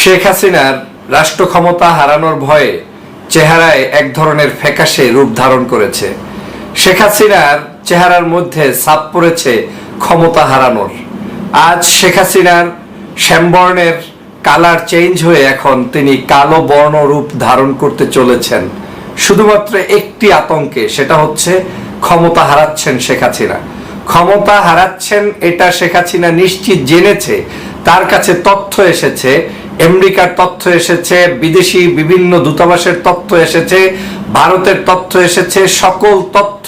শেখ হাসিনার রাষ্ট্র ক্ষমতা হারানোর ভয়ে চেহারায় এক ধরনের ফ্যাকাশে রূপ ধারণ করেছে। শেখ হাসিনার চেহারার মধ্যে ছাপ পড়েছে ক্ষমতা হারানোর। আজ শেখ হাসিনার শ্যামবর্ণের কালার চেঞ্জ হয়ে এখন তিনি কালো বর্ণ রূপ ধারণ করতে চলেছেন। শুধুমাত্র একটি আতঙ্কে সেটা হচ্ছে ক্ষমতা হারাচ্ছেন শেখ হাসিনা। ক্ষমতা হারাচ্ছেন এটা শেখ হাসিনা নিশ্চিত জেনেছে, তার কাছে তথ্য এসেছে আমেরিকার তথ্য এসেছে, বিদেশি বিভিন্ন দূতাবাসের তথ্য এসেছে, ভারতের তথ্য এসেছে, সকল তথ্য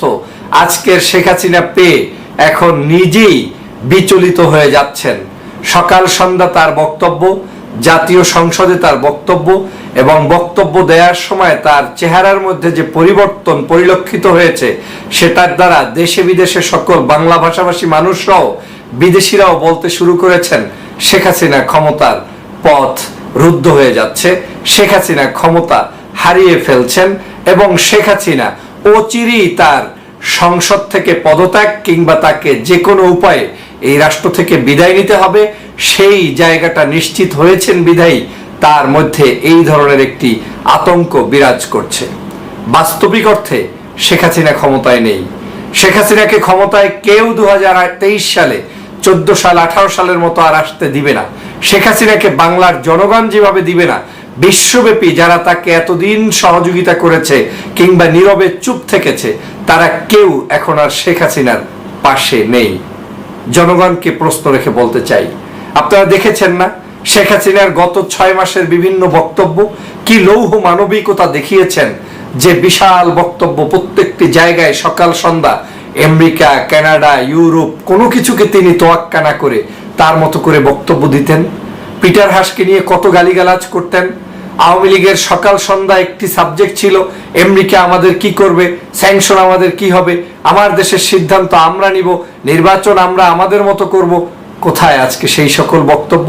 আজকের শেখ হাসিনা পেয়ে এখন নিজেই বিচলিত হয়ে যাচ্ছেন। সকাল সন্ধ্যা তার বক্তব্য, জাতীয় সংসদে তার বক্তব্য এবং বক্তব্য দেওয়ার সময় তার চেহারার মধ্যে যে পরিবর্তন পরিলক্ষিত হয়েছে, সেটার দ্বারা দেশে বিদেশে সকল বাংলা ভাষাভাষী মানুষরাও বিদেশিরাও বলতে শুরু করেছেন শেখ হাসিনা ক্ষমতার পথ রুদ্ধ হয়ে যাচ্ছে। শেখ হাসিনা ক্ষমতা হারিয়ে ফেলছেন এবং শেখ হাসিনা অচিরেই তার সংসদ থেকে পদত্যাগ কিংবা তাকে যে কোনো উপায়ে এই রাষ্ট্র থেকে বিদায় নিতে হবে, সেই জায়গাটা নিশ্চিত হয়েছেন বিদায়ী। তার মধ্যে এই ধরনের একটি আতঙ্ক বিরাজ করছে। বাস্তবিক অর্থে শেখ হাসিনা ক্ষমতায় নেই। শেখ হাসিনাকে ক্ষমতায় কেউ দু হাজার তেইশ সালে, চোদ্দ সাল, আঠারো সালের মতো আর আসতে দিবে না। শেখ হাসিনাকে বাংলার জনগণ যেভাবে দিবে না, বিশ্বব্যাপী যারা তাকে এতদিন সহযোগিতা করেছে কিংবা নীরবে চুপ থেকেছে, তারা কেউ এখন আর শেখ হাসিনার পাশে নেই। জনগণকে প্রশ্ন রেখে বলতে চাই, আপনারা দেখেছেন না শেখ হাসিনার গত ছয় মাসের বিভিন্ন বক্তব্য? কি লৌহ মানবিকতা দেখিয়েছেন যে বিশাল বক্তব্য প্রত্যেকটি জায়গায় সকাল সন্ধ্যা, আমেরিকা, কানাডা, ইউরোপ কোনো কিছুকে তিনি তোয়াক্কা না করে তার মতো করে বক্তব্য দিতেন। পিটার হাসকে নিয়ে কত গালিগালাজ করতেন। আওয়ামী লীগের সকাল সন্ধ্যা একটি সাবজেক্ট ছিল আমেরিকা আমাদের কি করবে, স্যাংশন আমাদের কি হবে, আমার দেশের সিদ্ধান্ত আমরা নিব, নির্বাচন আমরা আমাদের মতো করব। কোথায় আজকে সেই সকল বক্তব্য?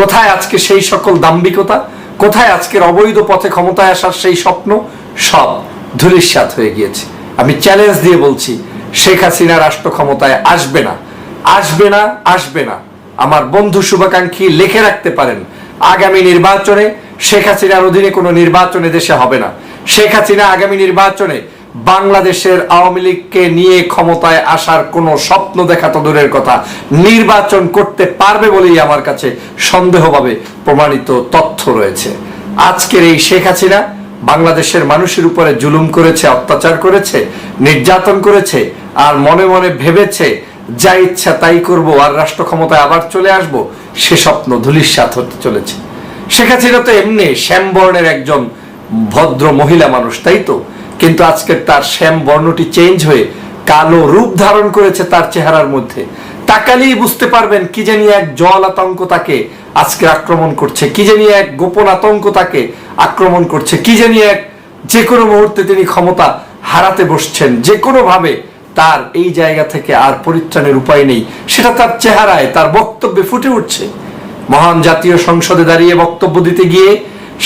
কোথায় আজকে সেই সকল দাম্ভিকতা? কোথায় আজকের অবৈধ পথে ক্ষমতায় আসার সেই স্বপ্ন? সব ধুলিস্বাত হয়ে গিয়েছে। আমি চ্যালেঞ্জ দিয়ে বলছি, শেখ হাসিনা রাষ্ট্র ক্ষমতায় আসবে না। আসবে না আসবে না। আমার বন্ধু শুভাকাঙ্ক্ষী লিখে রাখতে পারেন। আগামী নির্বাচনে শেখ হাসিনার অধীনে কোনো নির্বাচনে দেশে হবে না। শেখ হাসিনা আগামী নির্বাচনে বাংলাদেশের আওয়ামী লীগকে নিয়ে ক্ষমতায় আসার কোনো স্বপ্ন দেখা তো দূরের কথা। নির্বাচন করতে পারবে বলেই আমার কাছে সন্দেহভাবে প্রমাণিত তথ্য রয়েছে। আজকের এই শেখ হাসিনা বাংলাদেশের মানুষের উপরে জুলুম করেছে, অত্যাচার করেছে, নির্যাতন করেছে আর মনে মনে ভেবেছে যা ইচ্ছা তাই করব আর রাষ্ট্র ক্ষমতায় আবার চলে আসব, সে স্বপ্ন ধুলিস্বাত হতে চলেছে। শেখ হাসিনা তো এমনি শ্যামবর্ণের একজন ভদ্র মহিলা মানুষ, তাই তো? কিন্তু আজকে তার শ্যাম বর্ণটি চেঞ্জ হয়ে কালো রূপ ধারণ করেছে তার চেহারার মধ্যে। তাকালেই বুঝতে পারবেন কি জানি এক জল আতঙ্ক তাকে আজকে আক্রমণ করছে, কি জানি এক গোপন আতঙ্ক তাকে আক্রমণ করছে, কি জানি এক যে কোনো মুহূর্তে তিনি ক্ষমতা হারাতে বসছেন, যে কোনো ভাবে তার এই জায়গা থেকে আর পরিত্রাণের উপায় নেই। সেটা তার চেহারায়, তার বক্তব্যে ফুটে উঠছে। মহান জাতীয় সংসদে দাঁড়িয়ে বক্তব্য দিতে গিয়ে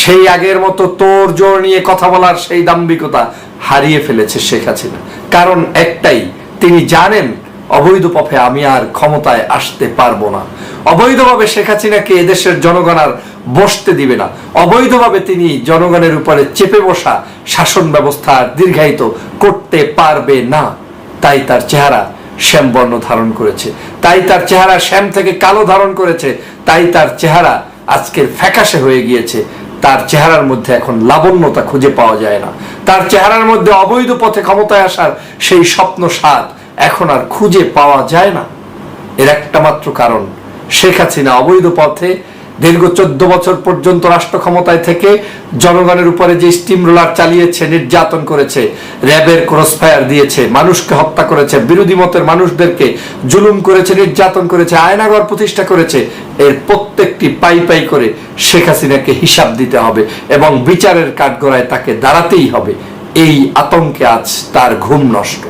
সেই আগের মতো তোর জোর নিয়ে কথা বলার সেই দাম্ভিকতা হারিয়ে ফেলেছে শেখ হাসিনা। কারণ একটাই, তিনি জানেন অবৈধ পথে আমি আর ক্ষমতায় আসতে পারব না। অবৈধভাবে শেখ হাসিনাকে এদেশের জনগণ আর বসতে দিবে না। অবৈধভাবে তিনি জনগণের উপরে চেপে বসা শাসন ব্যবস্থা দীর্ঘায়িত করতে পারবে না। তাই তার চেহারা শ্যামবর্ণ ধারণ করেছে। তাই তার চেহারা শ্যাম থেকে কালো ধারণ করেছে। তাই তার চেহারা আজকের ফ্যাকাশে হয়ে গিয়েছে। তার চেহারার মধ্যে এখন লাবণ্যতা খুঁজে পাওয়া যায় না। তার চেহারার মধ্যে অবৈধ পথে ক্ষমতায় আসার সেই স্বপ্ন স্বাদ এখন আর খুঁজে পাওয়া যায় না। এর একটা মাত্র কারণ, শেখ হাসিনা অবৈধ পথে দীর্ঘ চোদ্দ বছর পর্যন্ত রাষ্ট্র ক্ষমতায় থেকে জনগণের উপরে যে স্টিম রোলার চালিয়েছে, নির্যাতন করেছে, র্যাবের ক্রসফায়ার দিয়েছে, মানুষকে হত্যা করেছে, বিরোধী মতের মানুষদেরকে জুলুম করেছে, নির্যাতন করেছে, আয়নাগর প্রতিষ্ঠা করেছে, এর প্রত্যেকটি পাই পাই করে শেখ হাসিনাকে হিসাব দিতে হবে এবং বিচারের কাঠগড়ায় তাকে দাঁড়াতেই হবে। এই আতঙ্কে আজ তার ঘুম নষ্ট।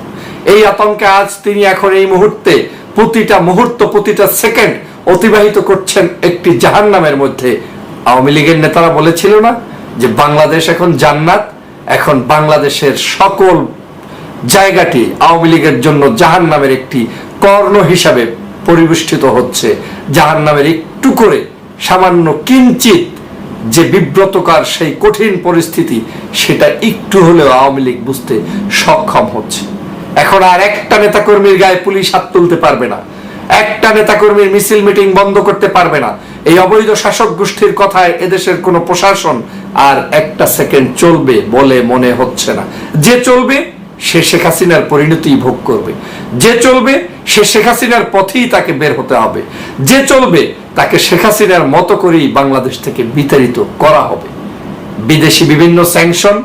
এই আতঙ্কে আজ তিনি এখন এই মুহূর্তে প্রতিটা মুহূর্ত, প্রতিটা সেকেন্ড অতিবাহিত করছেন একটি জাহান নামের মধ্যে। আওয়ামী লীগের নেতারা বলেছিল না যে বাংলাদেশ এখন জান্নাত, এখন বাংলাদেশের সকল জায়গাটি আওয়ামী লীগের জন্য জাহান নামের একটি কর্ণ হিসাবে পরিবেষ্টিত হচ্ছে। জাহান নামের একটু করে সামান্য কিঞ্চিত যে বিব্রতকার সেই কঠিন পরিস্থিতি, সেটা একটু হলেও আওয়ামী লীগ বুঝতে সক্ষম হচ্ছে। এখন আর একটা নেতাকর্মীর গায়ে পুলিশ হাত তুলতে পারবে না। একটা নেতাকর্মীর মিছিল মিটিং বন্ধ করতে পারবে না। এই অবৈধ শাসক গোষ্ঠীর কথায় এদেশের কোনো প্রশাসন আর একটা সেকেন্ড চলবে বলে মনে হচ্ছে না। যে চলবে, সে শেখ হাসিনার পরিণতি ভোগ করবে। যে চলবে, সে শেখ হাসিনার পথেই তাকে বের হতে হবে। যে চলবে, তাকে শেখ হাসিনার মতো করেই বাংলাদেশ থেকে বিতাড়িত করা হবে। বিদেশি বিভিন্ন স্যাংশন,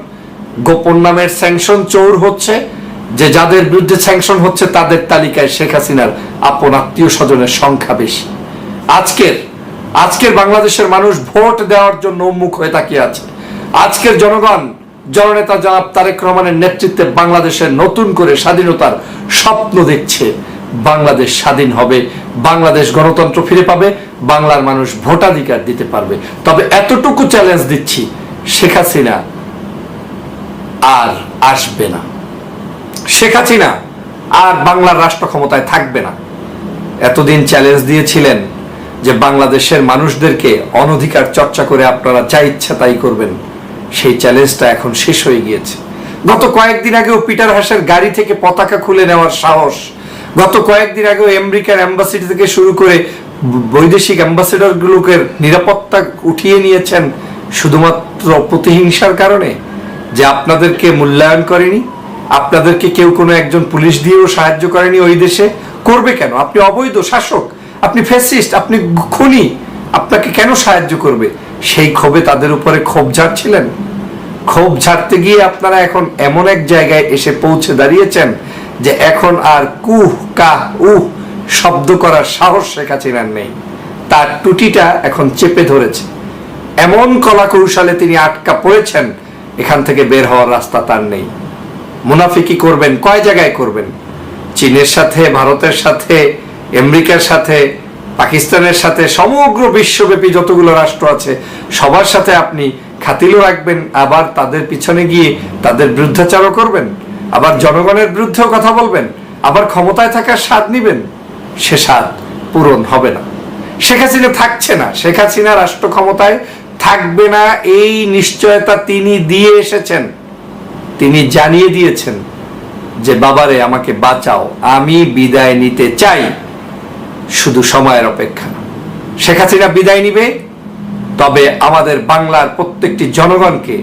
গোপন নামের স্যাংশন চৌর হচ্ছে যে যাদের বিরুদ্ধে স্যাংশন হচ্ছে তাদের তালিকায় শেখ হাসিনার আপন আত্মীয় স্বজনের সংখ্যা বেশি। আজকের আজকের বাংলাদেশের মানুষ ভোট দেওয়ার জন্য উন্মুখ হয়ে তাকিয়ে আছে। আজকের জনগণ, জননেতা জনাব তারেক রহমানের নেতৃত্বে বাংলাদেশের নতুন করে স্বাধীনতার স্বপ্ন দেখছে। বাংলাদেশ স্বাধীন হবে, বাংলাদেশ গণতন্ত্র ফিরে পাবে, বাংলার মানুষ ভোটাধিকার দিতে পারবে। তবে এতটুকু চ্যালেঞ্জ দিচ্ছি, শেখ হাসিনা আর আসবে না। শেখ হাসিনা আর বাংলার রাষ্ট্র ক্ষমতায় থাকবে না। এতদিন চ্যালেঞ্জ দিয়েছিলেন যে বাংলাদেশের মানুষদেরকে অনধিকার চর্চা করে আপনারা যা ইচ্ছা তাই করবেন। সেই চ্যালেঞ্জটা এখন শেষ হয়ে গিয়েছে। গত কয়েকদিন আগেও পিটার হাসের গাড়ি থেকে পতাকা খুলে নেওয়ার সাহস, গত কয়েকদিন আগেও আমেরিকার অ্যাম্বাসিডি থেকে শুরু করে বৈদেশিক অ্যাম্বাসেডর গুলোকে নিরাপত্তা উঠিয়ে নিয়েছেন শুধুমাত্র প্রতিহিংসার কারণে যে আপনাদেরকে মূল্যায়ন করেনি? আপনাদেরকে কেউ কোনো একজন পুলিশ দিয়েও সাহায্য করেনি ওই দেশে? করবে কেন? আপনি অবৈধ শাসক, আপনি ফ্যাসিস্ট, আপনি খুনি, আপনাকে কেন সাহায্য করবে? সেই ক্ষোভে তাদের উপরে ক্ষোভ ঝাড়ছিলেন। ক্ষোভ ঝাড়তে গিয়ে আপনারা এখন এমন এক জায়গায় এসে পৌঁছে দাঁড়িয়েছেন যে এখন আর কুহ, কাহ, উহ শব্দ করার সাহস শেখ হাসিনার নেই। তার টুটিটা এখন চেপে ধরেছে। এমন কলা কৌশলে তিনি আটকা পড়েছেন, এখান থেকে বের হওয়ার রাস্তা তার নেই। মুনাফিকি করবেন, কয় জায়গায় করবেন? চীনের সাথে, ভারতের সাথে, আমেরিকার সাথে, পাকিস্তানের সাথে, সমগ্র বিশ্বব্যাপী যতগুলো রাষ্ট্র আছে, সবার সাথে আপনি খাতিলও রাখবেন, আবার তাদের পিছনে গিয়ে তাদের বিরুদ্ধাচারও করবেন, আবার জনগণের বিরুদ্ধেও কথা বলবেন, আবার ক্ষমতায় থাকার স্বাদ নিবেন, সে স্বাদ পূরণ হবে না। শেখ হাসিনা থাকছে না, শেখ হাসিনা রাষ্ট্র ক্ষমতায় থাকবে না, এই নিশ্চয়তা তিনি দিয়ে এসেছেন। তিনি জানিয়ে দিয়েছেন যে, বাবারে, আমাকে বাঁচাও। আমি বিদায় নিতে চাই। শুধু সময়ের অপেক্ষা। শেখ হাসিনা বিদায় নিবে, তবে আমাদের বাংলার প্রত্যেকটি জনগণকে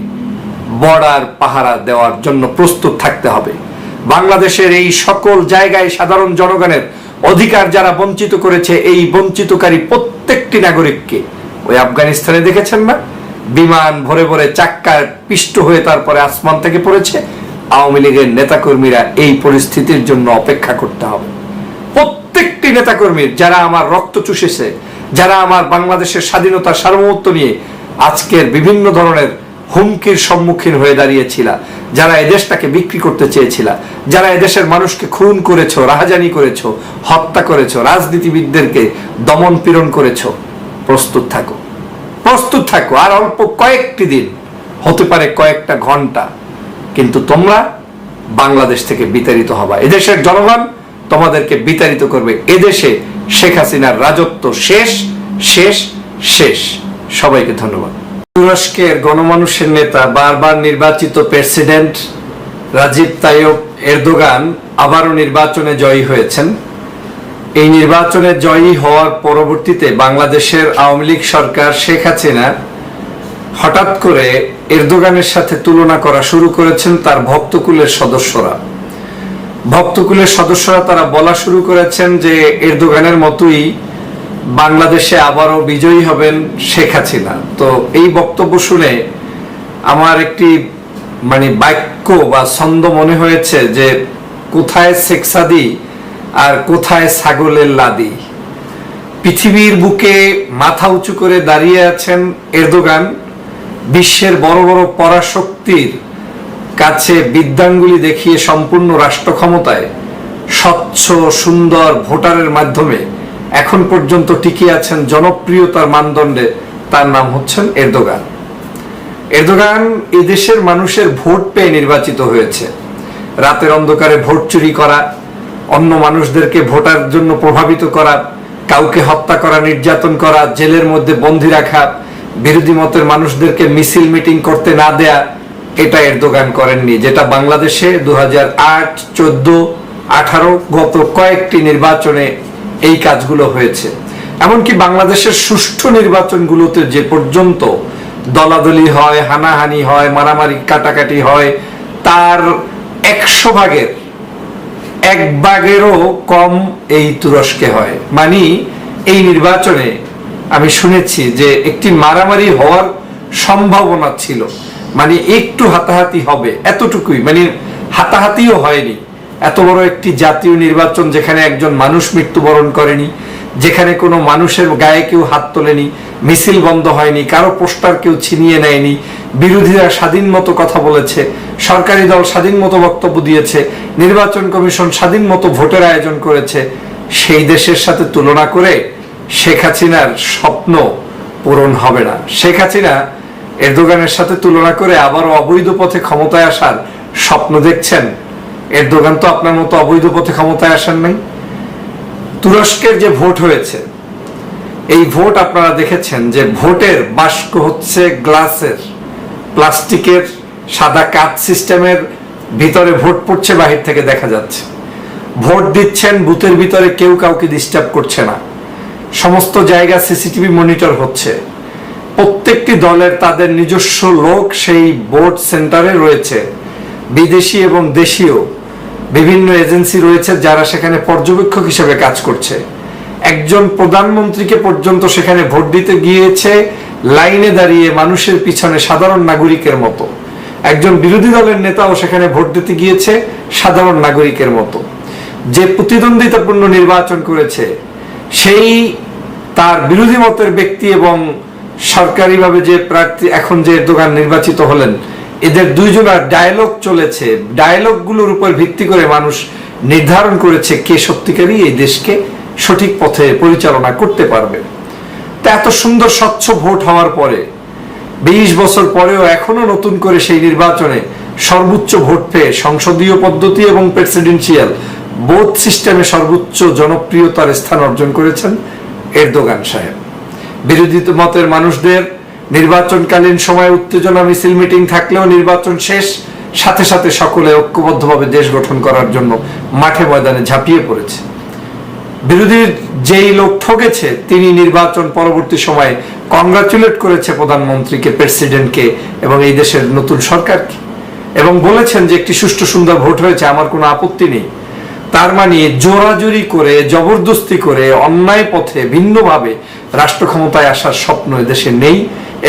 বর্ডার পাহারা দেওয়ার জন্য প্রস্তুত থাকতে হবে। বাংলাদেশের এই সকল জায়গায় সাধারণ জনগণের অধিকার যারা বঞ্চিত করেছে, এই বঞ্চিতকারী প্রত্যেকটি নাগরিককে। ওই আফগানিস্তানে দেখেছেন না? বিমান ভরে ভরে চাক্কার পিষ্ট হয়ে তারপরে আসমান থেকে পড়েছে। আওয়ামী লীগের নেতাকর্মীরা এই পরিস্থিতির জন্য অপেক্ষা করতে হবে। প্রত্যেকটি নেতাকর্মীর, যারা আমার রক্ত চুষেছে, যারা আমার বাংলাদেশের স্বাধীনতার সার্বভৌমত্ব নিয়ে আজকের বিভিন্ন ধরনের হুমকির সম্মুখীন হয়ে দাঁড়িয়েছিল, যারা এদেশটাকে বিক্রি করতে চেয়েছিল, যারা এদেশের মানুষকে খুন করেছ, রাহাজানি করেছ, হত্যা করেছ, রাজনীতিবিদদেরকে দমন পীড়ন করেছ, প্রস্তুত থাকো। প্রস্তুত থাকো, আর অল্প কয়েকটি দিন, হতে পারে কয়েকটা ঘণ্টা, কিন্তু তোমরা বাংলাদেশ থেকে বিতাড়িত হবা। এদেশের জনগণ তোমাদেরকে বিতাড়িত করবে। এদেশে শেখ হাসিনার রাজত্ব শেষ শেষ শেষ। সবাইকে ধন্যবাদ। তুরস্কের গণমানুষের নেতা, বারবার নির্বাচিত প্রেসিডেন্ট রাজীব তাইয়ব এরদোগান আবারও নির্বাচনে জয়ী হয়েছেন। এই নির্বাচনে জয়ী হওয়ার পরবর্তীতে বাংলাদেশের আওয়ামী লীগ সরকার শেখ হাসিনা হঠাৎ করে এরদোগানের সাথে তুলনা করা শুরু করেছেন তার ভক্তকুলের সদস্যরা। ভক্তকুলের সদস্যরা তারা বলা শুরু করেছেন যে এরদোগানের মতোই বাংলাদেশে আবারও বিজয়ী হবেন শেখ হাসিনা। তো এই বক্তব্য শুনে আমার একটি মানে বাক্য বা ছন্দ মনে হয়েছে যে কোথায় সেক্সাদি আর কোথায় ছাগলের লাদি? পৃথিবীর বুকে মাথা উঁচু করে দাঁড়িয়ে আছেন এরদোগান, বিশ্বের বড় বড় পরাশক্তির কাছে বিদ্যাঙ্গুলি দেখিয়ে সম্পূর্ণ রাষ্ট্র ক্ষমতায় স্বচ্ছ, সুন্দর ভোটারের মাধ্যমে এখন পর্যন্ত টিকে আছেন জনপ্রিয়তার মানদণ্ডে তার নাম হচ্ছেন এরদোগান। এরদোগান এদেশের মানুষের ভোট পেয়ে নির্বাচিত হয়েছে। রাতের অন্ধকারে ভোট চুরি করা অন্য মানুষদেরকে ভোটার জন্য প্রভাবিত করা, কাউকে হত্যা করা, নির্যাতন করা, জেলের মধ্যে বন্দী রাখা, বিরোধী মতের মানুষদেরকে মিছিল মিটিং করতে না দেয়া, এটা এরদোগান করেননি। যেটা বাংলাদেশে দু হাজার আট, চোদ্দ, আঠারো গত কয়েকটি নির্বাচনে এই কাজগুলো হয়েছে। এমনকি বাংলাদেশের সুষ্ঠু নির্বাচনগুলোতে যে পর্যন্ত দলাদলি হয়, হানাহানি হয়, মারামারি, কাটাকাটি হয়, তার একশো ভাগের এক ভাগেরও কম এই তুরস্কে হয়। মানে এই নির্বাচনে আমি শুনেছি যে একটি মারামারি হওয়ার সম্ভাবনা ছিল। মানে একটু হাতাহাতি হবে, এতটুকুই। মানে হাতাহাতিও হয়নি। এত বড় একটি জাতীয় নির্বাচন যেখানে একজন মানুষ মৃত্যুবরণ করেনি, যেখানে কোনো মানুষের গায়ে কেউ হাত তোলেনি মিছিল বন্ধ হয়নি, কারও পোস্টার কেউ ছিনিয়ে নেয়নি, বিরোধীরা স্বাধীন মতো কথা বলেছে, সরকারি দল স্বাধীন মতো বক্তব্য দিয়েছে, নির্বাচন কমিশন স্বাধীন মতো ভোটের আয়োজন করেছে, সেই দেশের সাথে তুলনা করে শেখ হাসিনার স্বপ্ন পূরণ হবে না। শেখ হাসিনা এরদোগানের সাথে তুলনা করে আবারও অবৈধ পথে ক্ষমতায় আসার স্বপ্ন দেখছেন। এরদোগান তো আপনার মতো অবৈধ পথে ক্ষমতায় আসেন নাই। তুরস্কের যে ভোট হয়েছে এই ভোট আপনারা দেখেছেন যে ভোটের বাস্ক হচ্ছে গ্লাসের, প্লাস্টিকের, সাদা কাচ সিস্টেমের ভিতরে ভোট পড়ছে, বাহির থেকে দেখা যাচ্ছে। ভোট দিচ্ছেন, বুথের ভিতরে কেউ কাউকে ডিস্টার্ব করছে না। সমস্ত জায়গা সিসিটিভি মনিটর হচ্ছে। প্রত্যেকটি দলের তাদের নিজস্ব লোক সেই ভোট সেন্টারে রয়েছে। বিদেশি এবং দেশীয় বিভিন্ন এজেন্সি রয়েছে যারা সেখানে পর্যবেক্ষক হিসেবে কাজ করছে। একজন প্রধানমন্ত্রীকে পর্যন্ত সেখানে ভোট দিতে গিয়েছে, লাইনে দাঁড়িয়ে মানুষের পিছনে সাধারণ নাগরিকের মতো। একজন বিরোধী দলের নেতাও সেখানে ভোট দিতে গিয়েছে, সাধারণ নাগরিকের মতো। যে প্রতিদ্বন্দ্বিতাপূর্ণ নির্বাচন করেছে, সেই তার বিরোধী মতের ব্যক্তি এবং সরকারিভাবে যে প্রার্থী এখন যে দোকান নির্বাচিত হলেন, এদের দুইজনের ডায়লগ চলেছে। ডায়লগগুলোর উপর ভিত্তি করে মানুষ নির্ধারণ করেছে কে সত্যিকারই এই দেশকে সঠিক পথে পরিচালনা করতে পারবে। তা এত সুন্দর স্বচ্ছ ভোট হওয়ার পরে, বিশ বছর পরেও এখনও নতুন করে সেই নির্বাচনে সর্বোচ্চ ভোট পেয়ে সংসদীয় পদ্ধতি এবং প্রেসিডেন্সিয়াল বোধ সিস্টেমে সর্বোচ্চ জনপ্রিয়তার স্থান অর্জন করেছেন এরদোগান সাহেব। বিরোধী মতের মানুষদের নির্বাচনকালীন সময় উত্তেজনা মিছিল মিটিং থাকলেও নির্বাচন শেষ, সাথে সাথে সকলে ঐক্যবদ্ধভাবে দেশ গঠন করার জন্য মাঠে ময়দানে ঝাঁপিয়ে পড়েছে। বিরোধী যেই লোক ঠকেছে, তিনি নির্বাচন পরবর্তী সময়ে কংগ্রাচুলেট করেছে প্রধানমন্ত্রীকে প্রেসিডেন্টকে এবং এই দেশের নতুন সরকারকে। এবং বলেছেন যে একটি সুষ্ঠু সুন্দর ভোট হয়েছে, আমার কোনো আপত্তি নেই। তার মানে জোরাজুরি করে, জবরদস্তি করে, অন্যায় পথে ভিন্নভাবে রাষ্ট্র ক্ষমতায় আসার স্বপ্ন দেশে নেই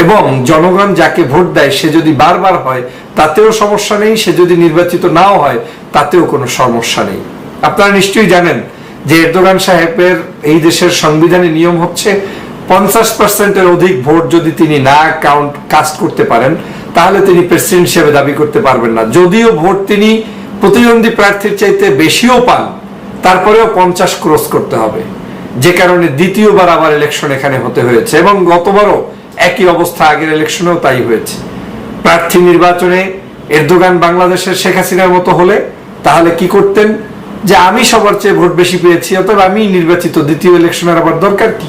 এবং জনগণ যাকে ভোট দেয়, সে যদি বারবার হয়, তাতেও সমস্যা নেই, সে যদি নির্বাচিত নাও হয়, তাতেও কোনো সমস্যা নেই। আপনারা নিশ্চয়ই জানেন যে এরদোগান সাহেবের এই দেশের সংবিধানে নিয়ম হচ্ছে পঞ্চাশ পার্সেন্টের অধিক ভোট যদি তিনি না কাউন্ট কাস্ট করতে পারেন, তাহলে তিনি প্রেসিডেন্ট হিসেবে দাবি করতে পারবেন না। যদিও ভোট তিনি প্রতিদ্বন্দ্বী প্রার্থীর চাইতে বেশিও পান, তারপরেও পঞ্চাশ ক্রস করতে হবে। যে কারণে দ্বিতীয়বার আবার ইলেকশন এখানে হতে হয়েছে এবং গতবারও একই অবস্থা আগের ইলেকশনেও তাই হয়েছে। প্রার্থী নির্বাচনে এরদোগান বাংলাদেশের শেখ হাসিনার মতো হলে তাহলে কি করতেন? যে আমি সবার চেয়ে ভোট বেশি পেয়েছি অতএব আমি নির্বাচিত দ্বিতীয় ইলেকশনের আবার দরকার কি?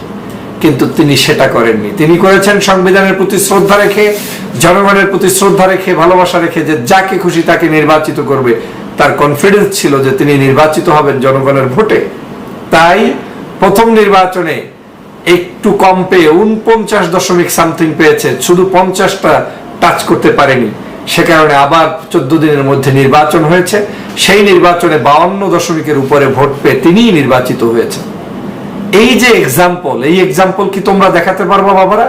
কিন্তু তিনি সেটা করেননি। তিনি করেছেন সংবিধানের প্রতি শ্রদ্ধা রেখে, জনগণের প্রতি শ্রদ্ধা রেখে, ভালোবাসা রেখে যে যাকে খুশি তাকে নির্বাচিত করবে। তার কনফিডেন্স ছিল যে তিনি নির্বাচিত হবেন জনগণের ভোটে। তাই প্রথম নির্বাচনে একটু কম পেয়ে উনপঞ্চাশ দশমিক সামথিং পেয়েছে, শুধু পঞ্চাশটা টাচ করতে পারেনি। সে কারণে আবার চোদ্দ দিনের মধ্যে নির্বাচন হয়েছে। সেই নির্বাচনে বাউন্ন দশমিকের উপরে ভোট পেয়ে তিনিই নির্বাচিত হয়েছে এই যে এক্সাম্পল এই এক্সাম্পল কি তোমরা দেখাতে পারবা বাবারা?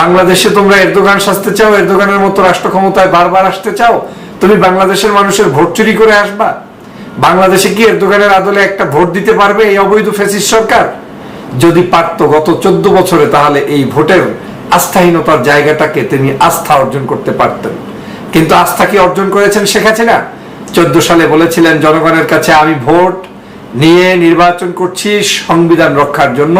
বাংলাদেশে তোমরা এরদোগান সাজতে চাও, এরদোগানের মতো রাষ্ট্র ক্ষমতায় বারবার আসতে চাও, তুমি বাংলাদেশের মানুষের ভোট চুরি করে আসবা। বাংলাদেশে কি এরদোগানের আদলে একটা ভোট দিতে পারবে এই অবৈধ ফেসিস সরকার? যদি পারতো গত চোদ্দ বছরে তাহলে এই ভোটের আস্থাহীনতার জায়গাটাকে তিনি আস্থা অর্জন করতে পারতেন। কিন্তু আস্থা কি অর্জন করেছেন শেখ হাসিনা? চোদ্দ সালে বলেছিলেন, জনগণের কাছে আমি ভোট নিয়ে নির্বাচন করছি সংবিধান রক্ষার জন্য।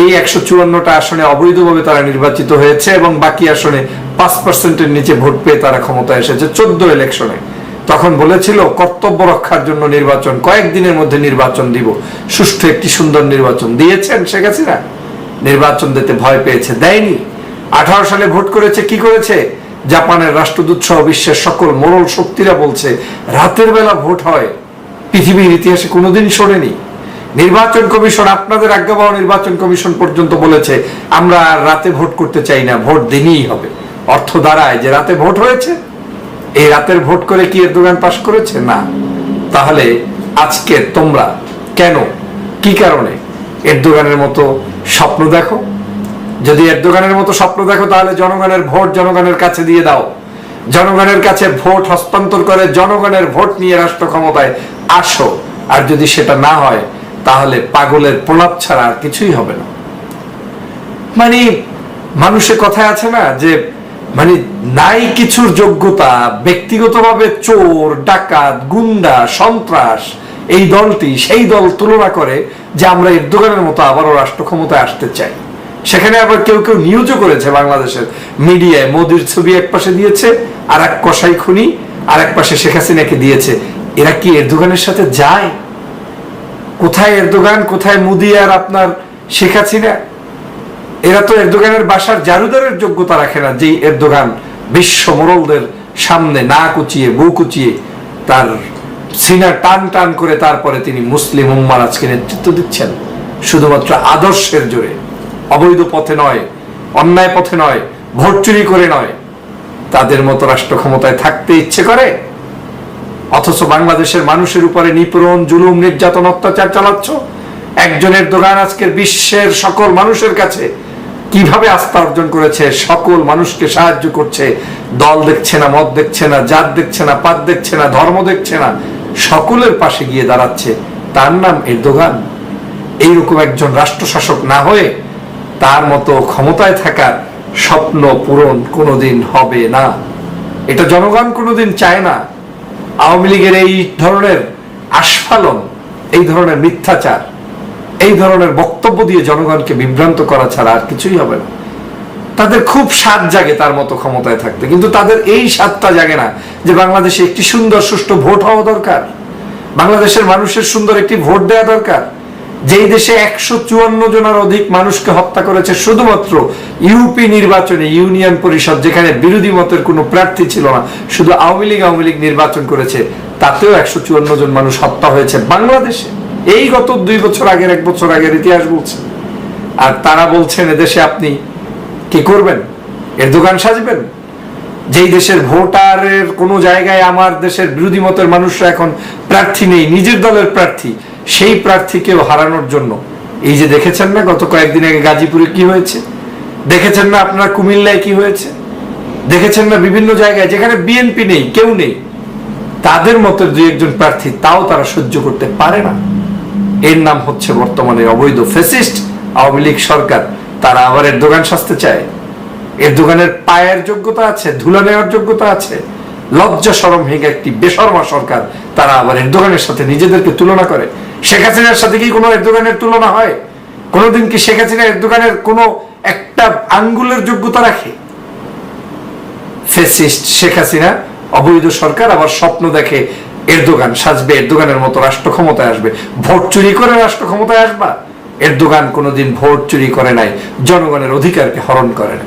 এই একশো চুয়ান্নটা আসনে অবৈধভাবে তারা নির্বাচিত হয়েছে এবং বাকি আসনে পাঁচ পার্সেন্টের নিচে ভোট পেয়ে তারা ক্ষমতা এসেছে চোদ্দ ইলেকশনে। তখন বলেছিল, কর্তব্য রক্ষার জন্য নির্বাচন, কয়েকদিনের মধ্যে নির্বাচন দিব। সুষ্ঠু একটি সুন্দর নির্বাচন দিয়েছেন শেখ হাসিনা। নির্বাচন দিতে ভয় পেয়েছে, দেয়নি। আঠারো সালে ভোট করেছে, কি করেছে? জাপানের রাষ্ট্রদূত সহ বিশ্বের সকল মোড়ল শক্তিরা বলছে, রাতের বেলা ভোট হয়। পৃথিবীর ইতিহাসে কোনোদিন শোনেনি। নির্বাচন কমিশন আপনাদের আজ্ঞাবহ নির্বাচন কমিশন পর্যন্ত বলেছে, আমরা রাতে ভোট করতে চাই না, ভোট দিনই হবে। অর্থ দাঁড়ায় যে রাতে ভোট হয়েছে, এই রাতের ভোট করে কি এরদোগান পাশ করেছে? না। তাহলে আজকে তোমরা কেন, কি কারণে এরদোগানের মতো স্বপ্ন দেখো? যদি এরদোগানের মতো স্বপ্ন দেখো, তাহলে জনগণের ভোট জনগণের কাছে দিয়ে দাও। জনগণের কাছে ভোট হস্তান্তর করে জনগণের ভোট নিয়ে রাষ্ট্র ক্ষমতায় আসো। আর যদি সেটা না হয়, তাহলে পাগলের প্রলাপ ছাড়া আর কিছুই হবে না। মানে মানুষের কথায় আছে না যে মানে নাই কিছুর যোগ্যতা, ব্যক্তিগতভাবে চোর, ডাকাত, গুন্ডা, সন্ত্রাস, এই দলটি সেই দল তুলনা করে যে আমরা এরদোগানের মতো আবারও রাষ্ট্র ক্ষমতায় আসতে চাই। সেখানে আবার কেউ কেউ নিউজও করেছে বাংলাদেশের মিডিয়ায়। মোদির ছবি এক পাশে দিয়েছে আর এক কসাই খুনি আর এক পাশে শেখ হাসিনাকে দিয়েছে। এরা কি এরদোগানের সাথে যায়? কোথায় এরদোগান, কোথায় মুদি আর আপনার শেখ হাসিনা? এরা তো এরদোগানের বাসার জারুদারের যোগ্যতা রাখে না যে এরদোগান বিশ্ব মোড়লদের সামনে না কুচিয়ে, বউ কুচিয়ে তার সিনা টান টান করে তারপরে তিনি মুসলিম উম্মার আজকে নেতৃত্ব দিচ্ছেন। শুধুমাত্র আদর্শের জোরে। অবৈধ পথে নয়, অন্যায় পথে নয়, ভোট চুরি করে নয়। তাদের মতো রাষ্ট্র ক্ষমতায় থাকতে ইচ্ছে করে? অথচ বাংলাদেশের মানুষের উপরে নিপীড়ন, জুলুম, নির্যাতন, অত্যাচার চালাচ্ছ? একজনের দোকান আজকের বিশ্বের সকল মানুষের কাছে। কীভাবে আস্থা অর্জন করেছে? সকল মানুষকে সাহায্য করছে। দল দেখছে না, মত দেখছে না, জাত দেখছে না, পাত দেখছে না, ধর্ম দেখছে না। সকলের পাশে গিয়ে দাঁড়াচ্ছে। তার নাম এরদোগান। এইরকম একজন রাষ্ট্র শাসক না হয়ে তার মতো ক্ষমতায় থাকার স্বপ্ন পূরণ কোনোদিন হবে না। এটা জনগণ কোনোদিন চায় না। আওয়ামী লীগের এই ধরনের আস্ফালন, এই ধরনের মিথ্যাচার, এই ধরনের বক্তব্য দিয়ে জনগণকে বিভ্রান্ত করা ছাড়া আর কিছুই হবে না। তাদের খুব স্বাদ জাগে তার মতো ক্ষমতায় থাকতে। কিন্তু তাদের এই স্বাদটা জাগে না যে বাংলাদেশে একটি সুন্দর সুষ্ঠু ভোট হওয়া দরকার। বাংলাদেশের মানুষের সুন্দর একটি ভোট দেওয়া দরকার। যেই দেশে একশো চুয়ান্ন জনের অধিক মানুষকে হত্যা করেছে শুধুমাত্র ইউপি নির্বাচনে, ইউনিয়ন পরিষদ, যেখানে বিরোধী মতের কোনো প্রার্থী ছিল না, শুধু আওয়ামী লীগ আওয়ামী লীগ নির্বাচন করেছে, তাতেও একশো চুয়ান্ন জন মানুষ হত্যা হয়েছে বাংলাদেশে। এই গত দুই বছর আগের এক বছর আগের ইতিহাস বলছে। আর তারা বলছেন, এদেশে আপনি কি করবেন? এর দোকান সাজবেন? যেই দেশের ভোটারের কোনো জায়গায় আমার দেশের বিরোধী মতের মানুষরা এখন প্রার্থী নেই, নিজের দলের প্রার্থী। সেই প্রার্থীকেও হারানোর জন্য। এই যে দেখেছেন না, গত কয়েকদিন আগে গাজীপুরে কি হয়েছে? দেখেছেন না আপনার কুমিল্লায় কি হয়েছে? দেখেছেন না বিভিন্ন জায়গায় যেখানে বিএনপি নেই, কেউ নেই। তাদের মতের দুই একজন প্রার্থী তাও তারা সহ্য করতে পারে না। এর নাম হচ্ছে বর্তমানে অবৈধ ফেসিস্ট আওয়ামী লীগ সরকার। তারা আবার এর দোকান সাজতে চায়। এর দোকানের পায়ের যোগ্যতা আছে, ধুলা নেওয়ার যোগ্যতা আছে। লজ্জা সরম হেগে একটি বেসরমা সরকার তারা আবার এর দোকানের সাথে নিজেদেরকে তুলনা করে। শেখ হাসিনার সাথে কি কোনো এর দোকানের তুলনা হয়? কোনোদিন কি শেখ হাসিনা এর দোকানের কোনো একটা আঙ্গুলের যোগ্যতা রাখে? ফেসিস্ট শেখ হাসিনা, অবৈধ সরকার, আবার স্বপ্ন দেখে এরদোগান সাজবে, এরদোগানের মতো রাষ্ট্র ক্ষমতায় আসবে। ভোট চুরি করে রাষ্ট্র ক্ষমতায় আসবা? এরদোগান কোনোদিন ভোট চুরি করে নাই, জনগণের অধিকারকে হরণ করে না